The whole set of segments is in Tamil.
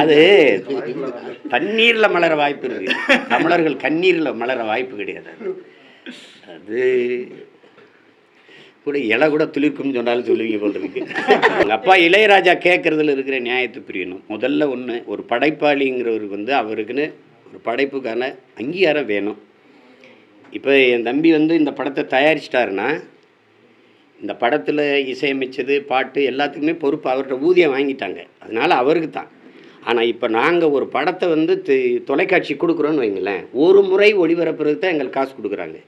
அது தண்ணீர்ல மலர வாய்ப்பு இருக்கு. தமிழர்கள் கண்ணீரில் மலர வாய்ப்பு கிடையாது. அது. அது கூட இலை கூட துளிர்க்கும்னு சொன்னாலும் சொல்லுவீங்க போல் இருக்கு. எங்கள் அப்பா இளையராஜா கேட்குறதுல இருக்கிற நியாயத்தை புரியணும். முதல்ல ஒன்று ஒரு படைப்பாளிங்கிறவருக்கு வந்து அவருக்குன்னு ஒரு படைப்புக்கான அங்கீகாரம் வேணும். இப்போ என் தம்பி வந்து இந்த படத்தை தயாரிச்சிட்டாருன்னா இந்த படத்தில் இசையமைச்சது பாட்டு எல்லாத்துக்குமே பொறுப்பு அவர்கிட்ட ஊதியம் வாங்கிட்டாங்க. அதனால் அவருக்கு தான். ஆனால் இப்போ நாங்கள் ஒரு படத்தை வந்து தொலைக்காட்சி கொடுக்குறோன்னு வைங்களேன் ஒரு முறை ஒளிபரப்புறதுக்கு தான் எங்களுக்கு காசு கொடுக்குறாங்க.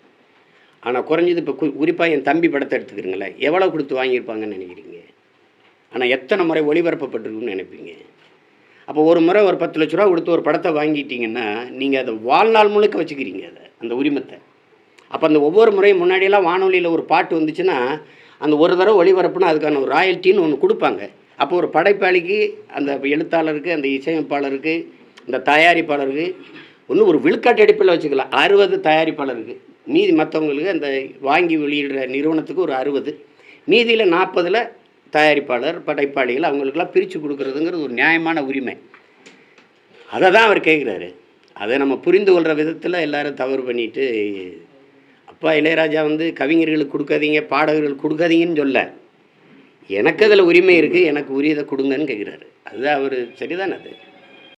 ஆனால் குறைஞ்சது இப்போ குறிப்பாக என் தம்பி படத்தை எடுத்துக்கிறீங்களேன் எவ்வளோ கொடுத்து வாங்கியிருப்பாங்கன்னு நினைக்கிறீங்க? ஆனால் எத்தனை முறை ஒளிபரப்பப்பட்டிருக்குன்னு நினைப்பீங்க? அப்போ ஒரு முறை ஒரு பத்து லட்ச ரூபா கொடுத்து ஒரு படத்தை வாங்கிட்டீங்கன்னா நீங்கள் அதை வாழ்நாள் முழுக்க வச்சுக்கிறீங்க அதை அந்த உரிமத்தை. அப்போ அந்த ஒவ்வொரு முறையும் முன்னாடியெல்லாம் வானொலியில் ஒரு பாட்டு வந்துச்சுன்னா அந்த ஒரு தடவை ஒளிபரப்புனா அதுக்கான ஒரு ராயல்ட்டின்னு ஒன்று கொடுப்பாங்க. அப்போ ஒரு படைப்பாளிக்கு அந்த எழுத்தாளருக்கு அந்த இசையமைப்பாளருக்கு இந்த தயாரிப்பாளருக்கு ஒன்று ஒரு விழுக்காட்டு அடிப்பில் வச்சுக்கலாம். அறுபது தயாரிப்பாளருக்கு. மீதி மற்றவங்களுக்கு அந்த வாங்கி வெளியிடுற நிறுவனத்துக்கு ஒரு அறுபது. மீதியில் நாற்பதில் தயாரிப்பாளர் படைப்பாளிகள் அவங்களுக்கெல்லாம் பிரித்து கொடுக்குறதுங்கிறது ஒரு நியாயமான உரிமை. அதை தான் அவர் கேட்குறாரு அதை நம்ம புரிந்து கொள்கிற விதத்தில் எல்லாரும் தவறு பண்ணிட்டு அப்பா இளையராஜா வந்து கவிஞர்களுக்கு கொடுக்காதீங்க பாடகர்களுக்கு கொடுக்காதீங்கன்னு சொல்ல. எனக்கு அதில் உரிமை இருக்குது எனக்கு உரியதை கொடுங்கன்னு கேட்குறாரு அதுதான் அவர் சரிதானே அது?